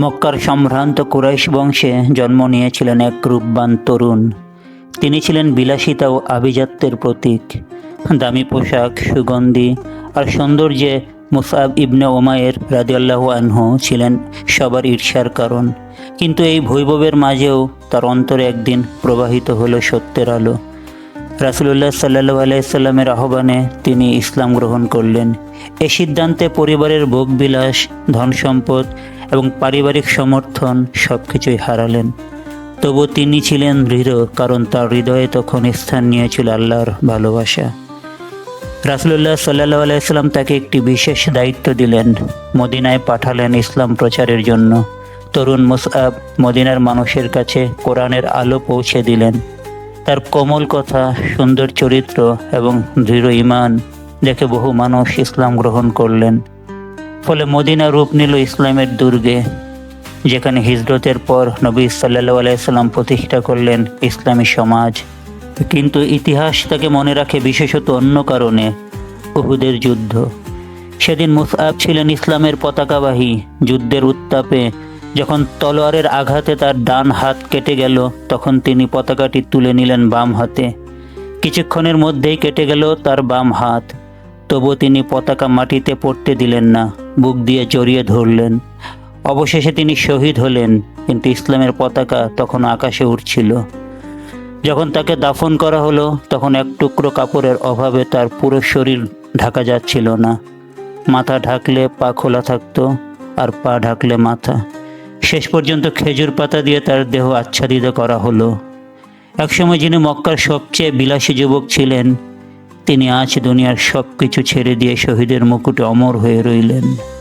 মক্কার সম্ভ্রান্ত কুরাইশ বংশে জন্ম নিয়েছিলেন এক রূপবান তরুণ। তিনি ছিলেন বিলাসিতা ও আভিজাত্যের প্রতীক। দামি পোশাক, সুগন্ধি আর সৌন্দর্যে মুসাব ইবনে ওমায়ের রাদিয়াল্লাহু আনহু ছিলেন সবার ঈর্ষার কারণ। কিন্তু এই বৈভবের মাঝেও তার অন্তরে একদিন প্রবাহিত হলো সত্যের আলো। রাসুলুল্লাহ সাল্লাহ আলাইসাল্লামের আহ্বানে তিনি ইসলাম গ্রহণ করলেন। এ সিদ্ধান্তে পরিবারের ভোগবিলাস ধন সম্পদ এবং পারিবারিক সমর্থন সব কিছুই হারালেন। তবু তিনি ছিলেন দৃঢ়, কারণ তার হৃদয়ে তখন স্থান নিয়েছিল আল্লাহর ভালোবাসা। রাসুলুল্লাহ সাল্লাহ আলাইসাল্লাম তাকে একটি বিশেষ দায়িত্ব দিলেন, মদিনায় পাঠালেন ইসলাম প্রচারের জন্য। তরুণ মুসআব মদিনার মানুষের কাছে কোরআনের আলো পৌঁছে দিলেন। তার কোমল কথা, সুন্দর চরিত্র এবং দৃঢ় ইমান দেখে বহু মানুষ ইসলাম গ্রহণ করলেন। ফলে মদিনা রূপ নিল ইসলামের দুর্গে, যেখানে হিজরতের পর নবী সাল্লাহ আলাইসাল্লাম প্রতিষ্ঠা করলেন ইসলামী সমাজ। কিন্তু ইতিহাস তাকে মনে রাখে বিশেষত অন্য কারণে, উহুদের যুদ্ধ। সেদিন মুসআব ছিলেন ইসলামের পতাকাবাহী, যুদ্ধের উত্তাপে। যখন তলোয়ারের আঘাতে তার ডান হাত কেটে গেল, তখন তিনি পতাকাটি তুলে নিলেন বাম হাতে। কিছুক্ষণের মধ্যেই কেটে গেল তার বাম হাত। তবু তিনি পতাকা মাটিতে পড়তে দিলেন না, বুক দিয়ে জড়িয়ে ধরলেন। অবশেষে তিনি শহীদ হলেন, কিন্তু ইসলামের পতাকা তখন আকাশে উঠছিল যখন তাকে দাফন করা হলো, তখন এক টুকরো কাপড়ের অভাবে তার পুরো শরীর ঢাকা যাচ্ছিল না। মাথা ঢাকলে পা খোলা থাকতো আর পা ঢাকলে মাথা। শেষ পর্যন্ত খেজুর পাতা দিয়ে তার দেহ আচ্ছাদিত করা হলো। একসময় যিনি মক্কার সবচেয়ে বিলাসী যুবক ছিলেন তিনি আজ দুনিয়ার সব কিছু ছেড়ে দিয়ে শহীদের মুকুটে অমর হয়ে রইলেন।